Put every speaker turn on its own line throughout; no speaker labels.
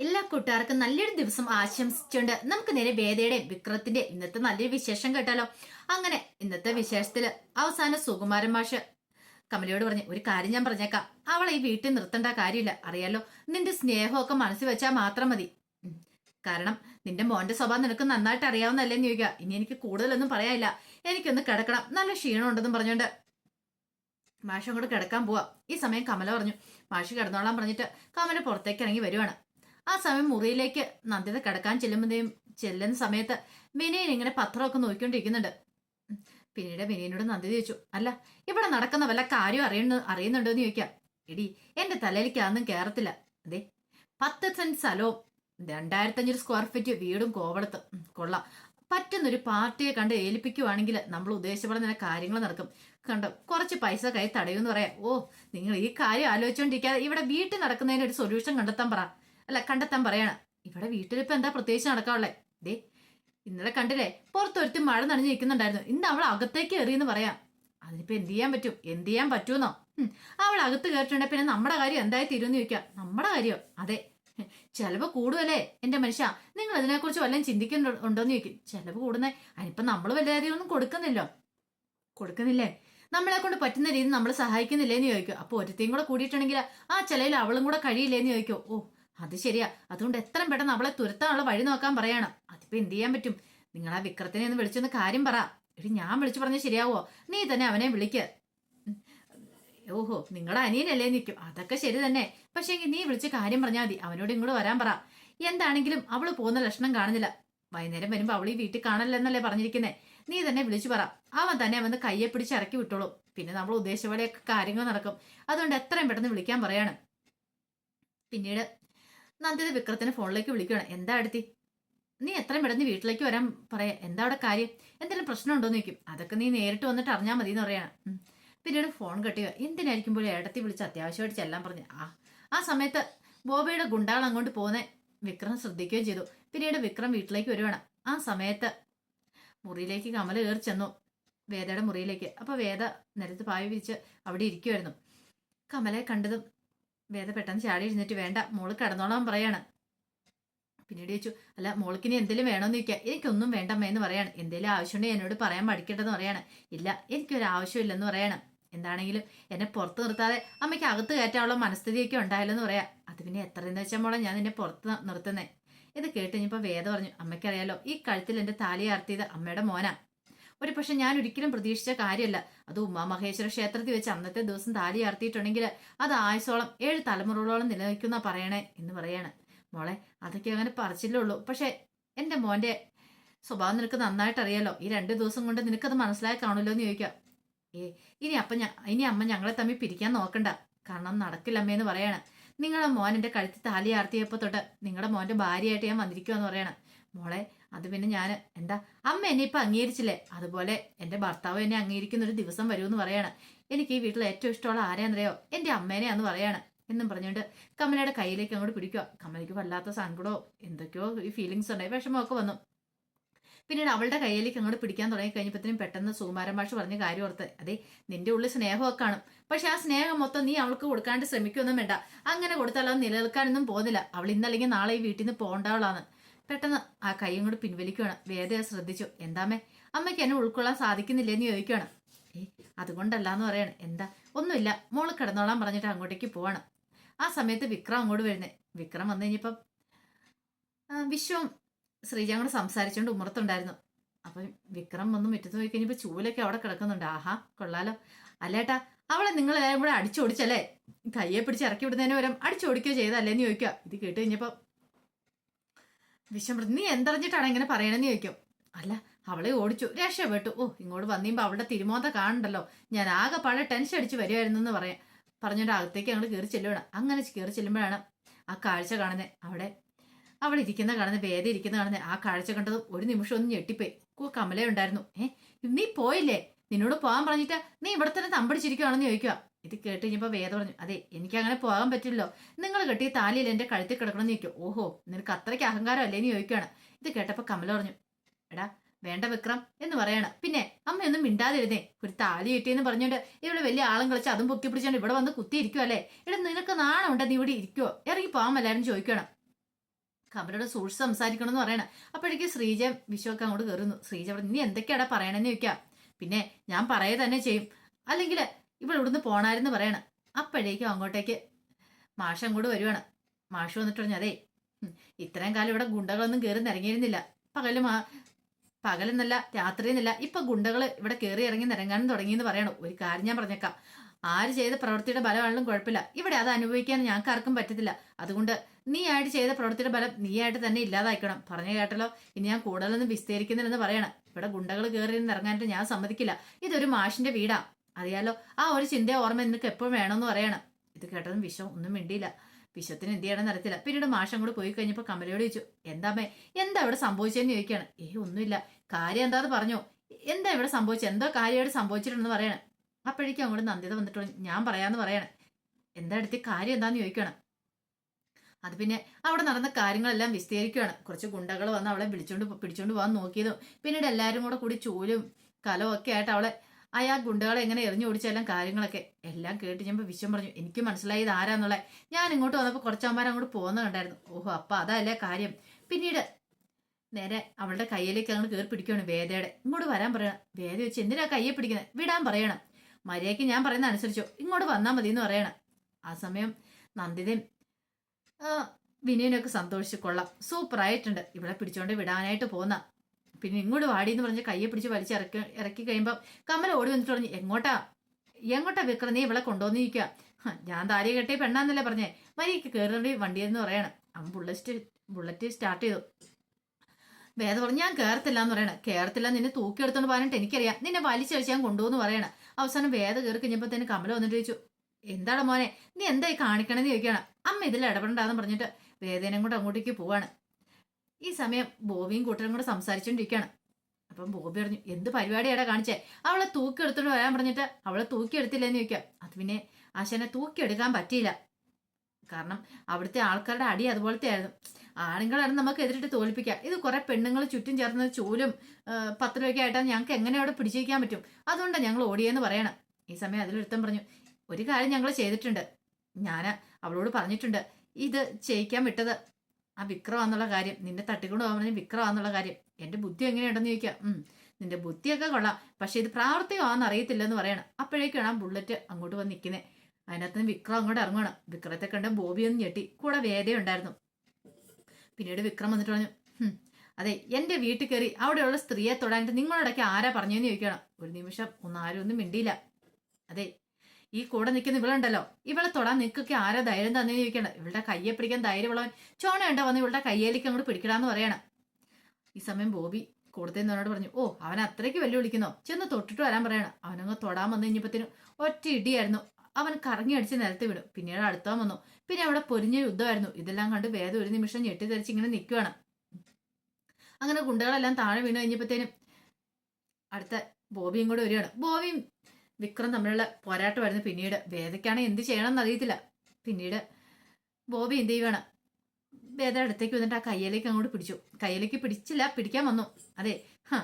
എല്ലാ കൂട്ടുകാർക്കും നല്ലൊരു ദിവസം ആശംസിച്ചുകൊണ്ട് നമുക്ക് നേരെ വേദയുടെയും വിക്രത്തിന്റെ ഇന്നത്തെ നല്ലൊരു വിശേഷം കേട്ടാലോ? അങ്ങനെ ഇന്നത്തെ വിശേഷത്തിൽ അവസാന സുകുമാരൻ മാഷ് കമലയോട് പറഞ്ഞു ഒരു കാര്യം ഞാൻ പറഞ്ഞേക്കാം. അവളെ ഈ വീട്ടിൽ നിർത്തേണ്ട കാര്യമില്ല. അറിയാലോ നിന്റെ സ്നേഹമൊക്കെ മനസ്സിൽ വെച്ചാൽ മാത്രം മതി. കാരണം നിന്റെ മോന്റെ സ്വഭാവം നിനക്ക് നന്നായിട്ട് അറിയാവുന്നല്ലേ എന്ന് ചോദിക്കുക. ഇനി എനിക്ക് കൂടുതലൊന്നും പറയാനില്ല. എനിക്കൊന്ന് കിടക്കണം. നല്ല ക്ഷീണം ഉണ്ടെന്ന് പറഞ്ഞുകൊണ്ട് മാഷ് കൂടെ കിടക്കാൻ പോവാ. ഈ സമയം കമല പറഞ്ഞു മാഷ് കിടന്നോളാൻ പറഞ്ഞിട്ട് കമല പുറത്തേക്ക് ഇറങ്ങി വരുവാണ്. ആ സമയം മുറിയിലേക്ക് നന്ദിത കിടക്കാൻ ചെല്ലുമ്പോഴേയും ചെല്ലുന്ന സമയത്ത് വിനയൻ ഇങ്ങനെ പത്രമൊക്കെ നോക്കിക്കൊണ്ടിരിക്കുന്നുണ്ട്. പിന്നീട് വിനയനോട് നന്ദി ചോദിച്ചു അല്ല ഇവിടെ നടക്കുന്ന വല്ല കാര്യം അറിയുന്നു അറിയുന്നുണ്ടോ എന്ന് ചോദിക്കാം. എടി എന്റെ തലയിലേക്ക് അതൊന്നും കേറത്തില്ല. അതെ പത്ത് സെന്റ് സ്ഥലവും രണ്ടായിരത്തഞ്ഞൂറ് സ്ക്വയർ ഫീറ്റ് വീടും കോവളത്ത്. കൊള്ള. പറ്റുന്നൊരു പാർട്ടിയെ കണ്ട് ഏൽപ്പിക്കുവാണെങ്കിൽ നമ്മൾ ഉദ്ദേശിച്ചപ്പെടുന്ന കാര്യങ്ങൾ നടക്കും. കണ്ടോ കുറച്ച് പൈസ കൈ തടയുമെന്ന് പറയാം. ഓ നിങ്ങൾ ഈ കാര്യം ആലോചിച്ചുകൊണ്ടിരിക്കാതെ ഇവിടെ വീട്ടിൽ നടക്കുന്നതിന് ഒരു സൊല്യൂഷൻ കണ്ടെത്താൻ പറ. അല്ല കണ്ടെത്താൻ പറയണം. ഇവിടെ വീട്ടിലിപ്പോ എന്താ പ്രത്യേകിച്ച് നടക്കാനുള്ളേ? ദേ ഇന്നലെ കണ്ടില്ലേ പുറത്തൊരുത്തി മഴ നനഞ്ഞു നിൽക്കുന്നുണ്ടായിരുന്നു. ഇന്ന് അവൾ അകത്തേക്ക് എറിയെന്ന് പറയാം. അതിനിപ്പോ എന്ത് ചെയ്യാൻ പറ്റും? എന്ത് ചെയ്യാൻ പറ്റുമെന്നോ? അവൾ അകത്ത് കയറിട്ടുണ്ടെ പിന്നെ നമ്മുടെ കാര്യം എന്തായി തീരുമെന്ന് ചോദിക്കാം. നമ്മുടെ കാര്യം? അതെ. ചെലവ് കൂടുവല്ലേ എന്റെ മനുഷ്യ? നിങ്ങൾ അതിനെക്കുറിച്ച് വല്ലതും ചിന്തിക്കുന്നുണ്ടോന്ന് ചോദിക്കും. ചെലവ് കൂടുന്നേ അതിനിപ്പോ നമ്മൾ വല്ലതാരും ഒന്നും കൊടുക്കുന്നില്ലോ? കൊടുക്കുന്നില്ലേ? നമ്മളെ കൊണ്ട് പറ്റുന്ന രീതി നമ്മൾ സഹായിക്കുന്നില്ലേന്ന് ചോദിക്കും. അപ്പൊ ഒരുത്തേയും കൂടെ കൂടിയിട്ടുണ്ടെങ്കിൽ ആ ചിലയിൽ അവളും കൂടെ കഴിയില്ലേന്ന് ചോദിക്കും. ഓ അത് ശരിയാ. അതുകൊണ്ട് എത്രയും പെട്ടെന്ന് അവളെ തുരത്താനുള്ള വഴി നോക്കാൻ പറയണം. അതിപ്പോ എന്ത് ചെയ്യാൻ പറ്റും? നിങ്ങൾ ആ വിക്രത്തിനെ ഒന്ന് വിളിച്ചൊന്ന് കാര്യം പറ. എടി ഞാൻ വിളിച്ചു പറഞ്ഞ ശരിയാവോ? നീ തന്നെ അവനെ വിളിക്ക. ഓഹോ നിങ്ങളുടെ അനിയനല്ലേ നിൽക്കും അതൊക്കെ ശരി തന്നെ. പക്ഷേ നീ വിളിച്ച് കാര്യം പറഞ്ഞാൽ മതി. അവനോട് ഇങ്ങോട്ട് വരാൻ പറ. എന്താണെങ്കിലും അവൾ പോകുന്ന ലക്ഷണം കാണുന്നില്ല വൈകുന്നേരം വരുമ്പോ അവൾ ഈ വീട്ടിൽ കാണല്ലെന്നല്ലേ പറഞ്ഞിരിക്കുന്നേ? നീ തന്നെ വിളിച്ചു പറ. അവൻ തന്നെ അവന് കയ്യെ പിടിച്ച് ഇറക്കി വിട്ടോളൂ. പിന്നെ നമ്മൾ ഉദ്ദേശപോലെയൊക്കെ കാര്യങ്ങൾ നടക്കും. അതുകൊണ്ട് എത്രയും പെട്ടെന്ന് വിളിക്കാൻ പറയാണ്. പിന്നീട് നന്ദിത വിക്രത്തിനെ ഫോണിലേക്ക് വിളിക്കുകയാണ്. എന്താ അടുത്തി നീ എത്രയും പെട്ടെന്ന് വീട്ടിലേക്ക് വരാൻ പറയാ. എന്താ അവിടെ കാര്യം? എന്തെങ്കിലും പ്രശ്നമുണ്ടോ എന്ന് ചോദിക്കും. അതൊക്കെ നീ നേരിട്ട് വന്നിട്ട് അറിഞ്ഞാൽ മതി എന്ന് പറയണം പിന്നീട് ഫോൺ കെട്ടുക എന്തിനായിരിക്കും പോലും ഏടത്തി വിളിച്ച് അത്യാവശ്യമായിട്ട് ചെല്ലാൻ പറഞ്ഞു? ആ ആ സമയത്ത് ബോബയുടെ ഗുണ്ടാൾ അങ്ങോട്ട് പോകുന്ന വിക്രം ശ്രദ്ധിക്കുകയും ചെയ്തു. പിന്നീട് വിക്രം വീട്ടിലേക്ക് വരുവാണ്. ആ സമയത്ത് മുറിയിലേക്ക് കമല കയറി ചെന്നു. വേദയുടെ മുറിയിലേക്ക്. അപ്പൊ വേദ നിരത്ത് പായ വിരിച്ച് അവിടെ ഇരിക്കുമായിരുന്നു കമലയെ കണ്ടതും വേദ പെട്ടെന്ന് ചാടി എഴുന്നേറ്റ് വേണ്ട മോൾ കടന്നോളാൻ പറയാണ്. പിന്നീട് ചോദിച്ചു അല്ല മോൾക്ക് ഇനി എന്തെങ്കിലും വേണമെന്ന് ചോദിക്കുക എനിക്കൊന്നും വേണ്ടമ്മ എന്ന് പറയാണ്. എന്തെങ്കിലും ആവശ്യമുണ്ടെങ്കിൽ എന്നോട് പറയാൻ മടിക്കട്ടെന്ന് പറയാണ്. ഇല്ല എനിക്കൊരു ആവശ്യമില്ലെന്ന് പറയണം. എന്താണെങ്കിലും എന്നെ പുറത്ത് നിർത്താതെ അമ്മയ്ക്ക് അകത്ത് കയറ്റാനുള്ള മനസ്ഥിതിയൊക്കെ ഉണ്ടായില്ലെന്ന് പറയാം. അത് പിന്നെ എത്രയെന്ന് വെച്ചാൽ മോളെ ഞാൻ നിന്നെ പുറത്ത് നിർത്തുന്നേ. ഇത് കേട്ട് കഴിഞ്ഞപ്പോൾ വേദ പറഞ്ഞു അമ്മയ്ക്കറിയാലോ ഈ കഴുത്തിൽ എന്റെ താലി ആർത്തിയത് അമ്മയുടെ മോനാ. ഒരു പക്ഷെ ഞാൻ ഒരിക്കലും പ്രതീക്ഷിച്ച കാര്യമല്ല. അത് ഉമാമഹേശ്വര ക്ഷേത്രത്തിൽ വെച്ച് അന്നത്തെ ദിവസം താലി ആർത്തിയിട്ടുണ്ടെങ്കിൽ അത് ആയുസോളം ഏഴ് തലമുറകളോളം നിലനിൽക്കുന്ന പറയണേ എന്ന് പറയാണ്. മോളെ അതൊക്കെ അങ്ങനെ പറച്ചില്ലേ ഉള്ളൂ. പക്ഷെ എന്റെ മോന്റെ സ്വഭാവം നിനക്ക് നന്നായിട്ട് അറിയാലോ. ഈ രണ്ട് ദിവസം കൊണ്ട് നിനക്കത് മനസ്സിലായി കാണുമല്ലോ എന്ന് ചോദിക്കാം. ഏ ഇനി അപ്പ ഇനി അമ്മ ഞങ്ങളെ തമ്മിൽ പിരിക്കാൻ നോക്കണ്ട. കാരണം നടക്കില്ല അമ്മയെന്ന് പറയാണ്. നിങ്ങളുടെ മോൻ എന്റെ കഴുത്തിൽ താലി ആർത്തിയപ്പോ തൊട്ട് നിങ്ങളുടെ മോന്റെ ഭാര്യയായിട്ട് ഞാൻ വന്നിരിക്കുമെന്ന് പറയണം. മോളെ അത് പിന്നെ ഞാൻ എന്താ അമ്മ എന്നെ ഇപ്പൊ അംഗീകരിച്ചില്ലേ? അതുപോലെ എന്റെ ഭർത്താവ് എന്നെ അംഗീകരിക്കുന്ന ഒരു ദിവസം വരുമെന്ന് പറയാണ്. എനിക്ക് ഈ വീട്ടിൽ ഏറ്റവും ഇഷ്ടമുള്ള ആരെയാണെന്നറിയോ എന്റെ അമ്മേനെയാന്ന് പറയാണ്. എന്നും പറഞ്ഞുകൊണ്ട് കമലയുടെ കയ്യിലേക്ക് അങ്ങോട്ട് പിടിക്കുക. കമലയ്ക്ക് വല്ലാത്ത സങ്കടമോ എന്തൊക്കെയോ ഈ ഫീലിങ്സ് ഉണ്ടായി വിഷമമൊക്കെ വന്നു. പിന്നീട് അവളുടെ കയ്യിലേക്ക് അങ്ങോട്ട് പിടിക്കാൻ തുടങ്ങി കഴിഞ്ഞപ്പോഴത്തേനും പെട്ടെന്ന് സുകുമാരൻ മാഷ് പറഞ്ഞ കാര്യം ഓർത്ത് അതെ നിന്റെ ഉള്ളിൽ സ്നേഹമൊക്കെ കാണും. പക്ഷെ ആ സ്നേഹം മൊത്തം നീ അവൾക്ക് കൊടുക്കാണ്ട് ശ്രമിക്കൊന്നും വേണ്ട. അങ്ങനെ കൊടുത്താൽ അത് നിലനിൽക്കാനൊന്നും പോകുന്നില്ല. അവൾ ഇന്നല്ലെങ്കിൽ നാളെ ഈ വീട്ടിൽ നിന്ന് പോകേണ്ടവളാണ് പെട്ടെന്ന് ആ കൈയും കൂടി പിൻവലിക്കുകയാണ് വേദന ശ്രദ്ധിച്ചു. എന്താമേ അമ്മയ്ക്ക് എന്നെ ഉൾക്കൊള്ളാൻ സാധിക്കുന്നില്ലെന്ന് ചോദിക്കുകയാണ് ഏ അതുകൊണ്ടല്ല എന്ന് പറയാണ്. എന്താ? ഒന്നുമില്ല. മോൾ കിടന്നോളാൻ പറഞ്ഞിട്ട് അങ്ങോട്ടേക്ക് പോവാണ്. ആ സമയത്ത് വിക്രം അങ്ങോട്ട് വരുന്നേ. വിക്രം വന്നു കഴിഞ്ഞപ്പം വിശ്വം ശ്രീജ കൂടെ സംസാരിച്ചുകൊണ്ട് ഉമ്മറത്തുണ്ടായിരുന്നു അപ്പം വിക്രം വന്ന് മുറ്റത്ത് പോയി കഴിഞ്ഞപ്പോൾ ചൂലൊക്കെ അവിടെ കിടക്കുന്നുണ്ട്. ആഹാ കൊള്ളാലോ. അല്ലേട്ടാ അവളെ നിങ്ങൾ എല്ലാവരും കൂടെ അടിച്ചോടിച്ചല്ലേ? കയ്യെ പിടിച്ച് ഇറക്കി വിടുന്നതിന് പകരം അടിച്ചോടിക്കുകയോ ചെയ്തല്ലേന്ന് ചോദിക്കുക ഇത് കേട്ട് കഴിഞ്ഞപ്പോൾ വിശ്വം പറഞ്ഞു, നീ എന്തറിഞ്ഞിട്ടാണ് ഇങ്ങനെ പറയണെന്ന് ചോദിക്കും. അല്ല അവളെ ഓടിച്ചു രക്ഷപ്പെട്ടു. ഓ ഇങ്ങോട്ട് വന്നീമ്പോ അവളുടെ തിരുമോത കാണണ്ടല്ലോ. ഞാൻ ആകെ പഴയ ടെൻഷൻ അടിച്ച് വരുമായിരുന്നു എന്ന് പറയാം. പറഞ്ഞിട്ട് അകത്തേക്ക് അങ്ങോട്ട് കയറി ചെല്ലുകയാണ് അങ്ങനെ കയറി ചെല്ലുമ്പോഴാണ് ആ കാഴ്ച കാണുന്നത് അവിടെ അവൾ ഇരിക്കുന്ന കാണുന്നത് വേദ ഇരിക്കുന്ന കാണുന്നത് ആ കാഴ്ച കണ്ടതും ഒരു നിമിഷം ഒന്ന് ഞെട്ടിപ്പോയി. കമലയുണ്ടായിരുന്നു. ഏ നീ പോയില്ലേ? നിന്നോട് പോകാൻ പറഞ്ഞിട്ട് നീ ഇവിടെ തന്നെ തമ്പടിച്ചിരിക്കുവാണെന്ന് ചോദിക്കുക ഇത് കേട്ട് കഴിഞ്ഞപ്പോൾ വേദ പറഞ്ഞു അതെ എനിക്ക് അങ്ങനെ പോകാൻ പറ്റില്ലല്ലോ. നിങ്ങൾ കെട്ടിയ താലിയിൽ എന്റെ കഴുത്തിൽ കിടക്കണമെന്ന് ചോദിക്കും. ഓഹോ നിനക്ക് അത്രയ്ക്ക് അഹങ്കാരം അല്ലേന്ന് ചോദിക്കുകയാണ് ഇത് കേട്ടപ്പോൾ കമല പറഞ്ഞു എടാ വേണ്ട വിക്രം എന്ന് പറയാണ്. പിന്നെ അമ്മയൊന്നും മിണ്ടാതിരുന്നേ ഒരു താലി കിട്ടിയെന്ന് പറഞ്ഞുകൊണ്ട് ഇവിടെ വലിയ ആളും കളിച്ച് അതും പൊക്കി പിടിച്ചോണ്ട് ഇവിടെ വന്ന് കുത്തിയിരിക്കുവല്ലേ? ഇവിടെ നിനക്ക് നാണം ഉണ്ട് നീ ഇവിടെ ഇരിക്കുവോ? ഇറങ്ങി പോകാൻ എല്ലാവരും ചോദിക്കണം കമലയുടെ സൂക്ഷിച്ച് സംസാരിക്കണം എന്ന് പറയണം. അപ്പോഴേക്ക് ശ്രീജ വിശ്വമൊക്കെ അങ്ങോട്ട് കയറുന്നു. ശ്രീജ പറഞ്ഞു നീ എന്തൊക്കെയാടാ പറയണമെന്ന് ചോദിക്കാം പിന്നെ ഞാൻ പറയുക തന്നെ ചെയ്യും. അല്ലെങ്കിൽ ഇവിടെ ഇവിടുന്ന് പോണായിരുന്നു പറയണം. അപ്പോഴേക്കും അങ്ങോട്ടേക്ക് മാഷം കൂടെ വരുവാണ്. മാഷ് വന്നിട്ട് പറഞ്ഞു അതേ ഇത്രയും കാലം ഇവിടെ ഗുണ്ടകളൊന്നും കയറി നിരങ്ങിയിരുന്നില്ല പകൽ മാ പകലെന്നല്ല രാത്രിയെന്നല്ല ഇപ്പൊ ഗുണ്ടകൾ ഇവിടെ കയറി ഇറങ്ങി നിരങ്ങാനും തുടങ്ങിയെന്ന് പറയണം. ഒരു കാര്യം ഞാൻ പറഞ്ഞേക്കാം. ആര് ചെയ്ത പ്രവൃത്തിയുടെ ബലമാണെങ്കിലും കുഴപ്പമില്ല. ഇവിടെ അത് അനുഭവിക്കാൻ ഞങ്ങൾക്ക് ആർക്കും പറ്റത്തില്ല. അതുകൊണ്ട് നീ ആയിട്ട് ചെയ്ത പ്രവൃത്തിയുടെ ബലം നീ ആയിട്ട് തന്നെ ഇല്ലാതാക്കണം പറഞ്ഞു കേട്ടല്ലോ? ഇനി ഞാൻ കൂടുതലൊന്നും വിസ്തരിക്കുന്നില്ലെന്ന് പറയണം. ഇവിടെ ഗുണ്ടകൾ കയറി ഇറങ്ങാനായിട്ട് ഞാൻ സമ്മതിക്കില്ല. ഇതൊരു മാഷിന്റെ വീടാ. അറിയാലോ? ആ ഒരു ചിന്ത ഓർമ്മ നിനക്ക് എപ്പോഴും വേണമെന്ന് പറയണം. ഇത് കേട്ടതും വിഷം ഒന്നും മിണ്ടിയില്ല. വിശ്വത്തിന് എന്ത് ചെയ്യണമെന്ന് അറിയത്തില്ല. പിന്നീട് മാഷം കൂടെ പോയി കഴിഞ്ഞപ്പോൾ കമലയോട് ചോദിച്ചു എന്താമ്മേ എന്താ ഇവിടെ സംഭവിച്ചതെന്ന് ചോദിക്കുകയാണ്? ഏ ഒന്നുമില്ല. കാര്യം എന്താന്ന് പറഞ്ഞോ. എന്താ ഇവിടെ സംഭവിച്ചത്? എന്തോ കാര്യമായിട്ട് സംഭവിച്ചിട്ടുണ്ടെന്ന് പറയണം. അപ്പോഴേക്കും അങ്ങോട്ട് നന്ദിത വന്നിട്ട് ഞാൻ പറയാന്ന് പറയണം. എന്താ അടുത്ത കാര്യം എന്താന്ന് ചോദിക്കണം അത് പിന്നെ അവിടെ നടന്ന കാര്യങ്ങളെല്ലാം വിസ്തീരിക്കുകയാണ് കുറച്ച് ഗുണ്ടകൾ വന്ന് അവളെ വിളിച്ചോണ്ട് പിടിച്ചോണ്ട് പോകാൻ നോക്കിയതും പിന്നീട് എല്ലാവരും കൂടെ കൂടി ചൂലും കലവും ഒക്കെ ആയിട്ട് അവളെ അയാ ഗുണ്ടകളെ എങ്ങനെ എറിഞ്ഞു ഓടിച്ചെല്ലാം കാര്യങ്ങളൊക്കെ എല്ലാം കേട്ട് ഞാൻ വിശ്വം പറഞ്ഞു എനിക്ക് മനസ്സിലായി ഇത് ആരാന്നുള്ള? ഞാൻ ഇങ്ങോട്ട് വന്നപ്പോൾ കുറച്ചവന്മാർ അങ്ങോട്ട് പോകുന്ന കണ്ടായിരുന്നു. ഓഹോ അപ്പൊ അതല്ലേ കാര്യം. പിന്നീട് നേരെ അവളുടെ കയ്യിലേക്ക് അങ്ങോട്ട് കയറി പിടിക്കുകയാണ് വേദയുടെ. ഇങ്ങോട്ട് വരാൻ പറയണം. വേദ വെച്ച് എന്തിനാ കയ്യെ പിടിക്കുന്നത് വിടാൻ പറയണം. മര്യാദയ്ക്ക് ഞാൻ പറയുന്ന അനുസരിച്ചോ. ഇങ്ങോട്ട് വന്നാൽ മതി എന്ന് പറയണം. ആ സമയം നന്ദിതയും ആ, വിനയനൊക്കെ സന്തോഷിച്ച് കൊള്ളാം. സൂപ്പറായിട്ടുണ്ട് ഇവിടെ പിടിച്ചോണ്ട് വിടാനായിട്ട് പോന്ന. പിന്നെ ഇങ്ങോട്ട് വാടി എന്ന് പറഞ്ഞ് കയ്യെ പിടിച്ച് വലിച്ചിറക്കി ഇറക്കി കഴിയുമ്പോൾ കമല ഓടി വന്നിട്ട് പറഞ്ഞു എങ്ങോട്ടാ? എങ്ങോട്ടാ വിക്രം? നീ ഇവിടെ കൊണ്ടുവന്നിരിക്കുക ഞാൻ താരി കെട്ടിയ പെണ്ണാന്നല്ലേ പറഞ്ഞേ. മരിക്ക് കയറേണ്ടി വണ്ടിയെന്ന് പറയണം. അവൻ ബുള്ളറ്റ് ബുള്ളറ്റ് സ്റ്റാർട്ട് ചെയ്തു. വേദ പറഞ്ഞു ഞാൻ കയറത്തില്ല എന്ന് പറയണേ. കയറത്തില്ല നിന്നെ തൂക്കിയെടുത്തോണ്ട് പറഞ്ഞിട്ട് എനിക്കറിയാം. നിന്നെ വലിച്ചഴിച്ച് ഞാൻ കൊണ്ടുപോകുന്നു പറയണ. അവസാനം വേദ കയറി കഴിഞ്ഞപ്പോൾ തന്നെ കമല വന്നിട്ട് ചോദിച്ചു എന്താണ് മോനെ നീ എന്തായി കാണിക്കണമെന്ന് ചോദിക്കുകയാണ്. അമ്മ ഇതിൽ ഇടപെടണ്ടെന്ന് പറഞ്ഞിട്ട് വേദനയും കൂടെ അങ്ങോട്ടേക്ക് പോവാണ്. ഈ സമയം ബോബിയും കൂട്ടരും കൂടെ സംസാരിച്ചുകൊണ്ടിരിക്കുകയാണ് അപ്പം ബോബി പറഞ്ഞു എന്ത് പരിപാടിയാടാ കാണിച്ചേ? അവളെ തൂക്കിയെടുത്തോണ്ട് വരാൻ പറഞ്ഞിട്ട് അവളെ തൂക്കിയെടുത്തില്ലെന്ന് ചോദിക്കാം അത് പിന്നെ ആശാനെ തൂക്കിയെടുക്കാൻ പറ്റിയില്ല. കാരണം അവിടുത്തെ ആൾക്കാരുടെ അടി അതുപോലത്തെ ആയിരുന്നു. ആണുങ്ങളാണ് നമുക്ക് എതിരിട്ട് തോൽപ്പിക്കാം. ഇത് കുറെ പെണ്ണുങ്ങൾ ചുറ്റും ചേർന്ന് ചൂലും പത്ത് രൂപയ്ക്ക് ആയിട്ടാണ് ഞങ്ങൾക്ക് എങ്ങനെ അവിടെ പിടിച്ചിരിക്കാൻ പറ്റും. അതുകൊണ്ടാണ് ഞങ്ങൾ ഓടിയെന്ന് പറയണം. ഈ സമയം അതിലൊരുത്തം പറഞ്ഞു ഒരു കാര്യം ഞങ്ങൾ ചെയ്തിട്ടുണ്ട്. ഞാൻ അവളോട് പറഞ്ഞിട്ടുണ്ട്. ഇത് ചെയ്യിക്കാൻ വിട്ടത് ആ വിക്രമാന്നുള്ള കാര്യം. നിന്നെ തട്ടിക്കൊണ്ട് പോകാൻ വിക്രമാന്നുള്ള കാര്യം. എന്റെ ബുദ്ധി എങ്ങനെയുണ്ടെന്ന് ചോദിക്കാം. ഉം. നിന്റെ ബുദ്ധിയൊക്കെ കൊള്ളാം. പക്ഷെ ഇത് പ്രാവർത്തികമാണെന്ന് അറിയത്തില്ലെന്ന് പറയണം. അപ്പോഴേക്കാണ് ആ ബുള്ളറ്റ് അങ്ങോട്ട് വന്ന് നിൽക്കുന്നത് അതിനകത്ത് വിക്രം അങ്ങോട്ട് ഇറങ്ങണം വിക്രത്തെ കണ്ട ബോബി ഒന്ന് ഞെട്ടി. കൂടെ വേദയുണ്ടായിരുന്നു. പിന്നീട് വിക്രം വന്നിട്ട് പറഞ്ഞു അതെ എന്റെ വീട്ടിൽ കയറി അവിടെയുള്ള സ്ത്രീയെ തൊടാനിട്ട് നിങ്ങളോടൊക്കെ ആരാ പറഞ്ഞെന്ന് ചോദിക്കണം ഒരു നിമിഷം ഒന്നും ആരും ഒന്നും മിണ്ടിയില്ല. അതെ ഈ കൂടെ നിൽക്കുന്ന ഇവളുണ്ടല്ലോ. ഇവളെ തൊടാൻ നിൽക്കൊക്കെ ആരാ ധൈര്യം തന്നെ ചോദിക്കണം ഇവളുടെ കയ്യെ പിടിക്കാൻ ധൈര്യമുള്ളവൻ ചോണ ഉണ്ടോ വന്ന് ഇവളുടെ കയ്യേലേക്ക് അങ്ങോട്ട് പിടിക്കടാന്ന് പറയണം. ഈ സമയം ബോബി കൂടുതൽ എന്നോട് പറഞ്ഞു ഓ അവൻ അത്രയ്ക്ക് വെല്ലുവിളിക്കുന്നോ? ചെന്ന് തൊട്ടിട്ട് വരാൻ പറയണം. അവനങ്ങ് തൊടാൻ വന്നു കഴിഞ്ഞപ്പത്തിനും ഒറ്റ ഇടിയായിരുന്നു. അവൻ കറങ്ങിയടിച്ച് നിലത്ത് വീണു. പിന്നീട് അടുത്താൻ വന്നു. പിന്നെ അവിടെ പൊരിഞ്ഞ യുദ്ധമായിരുന്നു. ഇതെല്ലാം കണ്ട് വേദം ഒരു നിമിഷം ഞെട്ടിത്തെറിച്ച് ഇങ്ങനെ നിൽക്കുകയാണ് അങ്ങനെ ഗുണ്ടകളെല്ലാം താഴെ വീണ് കഴിഞ്ഞപ്പോഴത്തേനും അടുത്ത ബോബിയും കൂടെ വരികയാണ്. ബോബിയും വിക്രം തമ്മിലുള്ള പോരാട്ടമായിരുന്നു പിന്നീട്. വേദയ്ക്കാണ് എന്ത് ചെയ്യണമെന്ന് അറിയത്തില്ല. പിന്നീട് ബോബി എന്ത് ചെയ്യുവാണ്? വേദ അടുത്തേക്ക് വന്നിട്ട് ആ കയ്യിലേക്ക് അങ്ങോട്ട് പിടിച്ചു. കയ്യിലേക്ക് പിടിച്ചില്ല പിടിക്കാൻ വന്നു. അതെ ഹാ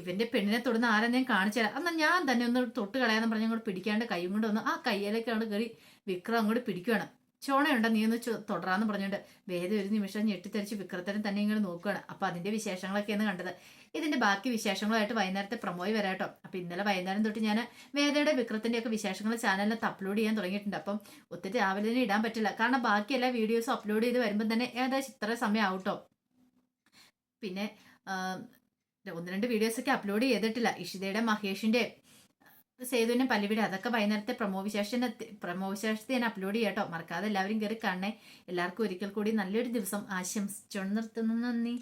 ഇവന്റെ പെണ്ണിനെ തൊടുന്ന ആരാ ഞാൻ കാണിച്ചുതരാം എന്നാൽ ഞാൻ തന്നെ ഒന്ന് തൊട്ട് കളയാന്ന് പറഞ്ഞ് അങ്ങോട്ട് പിടിക്കാണ്ട് കൈ കൊണ്ട് വന്നു ആ കയ്യിലേക്ക് അങ്ങോട്ട് കയറി വിക്രം അങ്ങോട്ട് പിടിക്കുകയാണ് ചോണയുണ്ട് നീ ഒന്ന് തുടരാന്ന് പറഞ്ഞുകൊണ്ട് വേദ ഒരു നിമിഷം ഞെട്ടിത്തെറിച്ച് വിക്രത്തിനെ തന്നെ ഇങ്ങനെ നോക്കുകയാണ് അപ്പൊ അതിന്റെ വിശേഷങ്ങളൊക്കെയാണ് കണ്ടത്. ഇതിന്റെ ബാക്കി വിശേഷങ്ങളായിട്ട് വൈകുന്നേരത്തെ പ്രമോയി വരാട്ടോ അപ്പൊ ഇന്നലെ വൈകുന്നേരം തൊട്ട് ഞാൻ വേദയുടെ വിക്രത്തിന്റെ ഒക്കെ വിശേഷങ്ങൾ ചാനലിനകത്ത് അപ്ലോഡ് ചെയ്യാൻ തുടങ്ങിയിട്ടുണ്ട്. അപ്പം ഒത്തിരി രാവിലെ തന്നെ ഇടാൻ പറ്റില്ല. കാരണം ബാക്കി എല്ലാ വീഡിയോസും അപ്ലോഡ് ചെയ്ത് വരുമ്പോൾ തന്നെ ഏകദേശം ഇത്ര സമയം ആവട്ടോ പിന്നെ ഒന്ന് രണ്ട് വീഡിയോസ് ഒക്കെ അപ്ലോഡ് ചെയ്തിട്ടില്ല. ഇഷിതയുടെ മഹേഷിന്റെ സേതുവിനെ പല്ലുവിടെ. അതൊക്കെ വൈകുന്നേരത്തെ പ്രമോ വിശേഷത്തിന് പ്രമോ വിശേഷത്തെ ഞാൻ അപ്ലോഡ് ചെയ്യാട്ടോ മറക്കാതെ എല്ലാവരും കയറി കാണണേ. എല്ലാവർക്കും ഒരിക്കൽ കൂടി നല്ലൊരു ദിവസം ആശംസിച്ചോണ്ട് നിർത്തുന്നു. നന്ദി.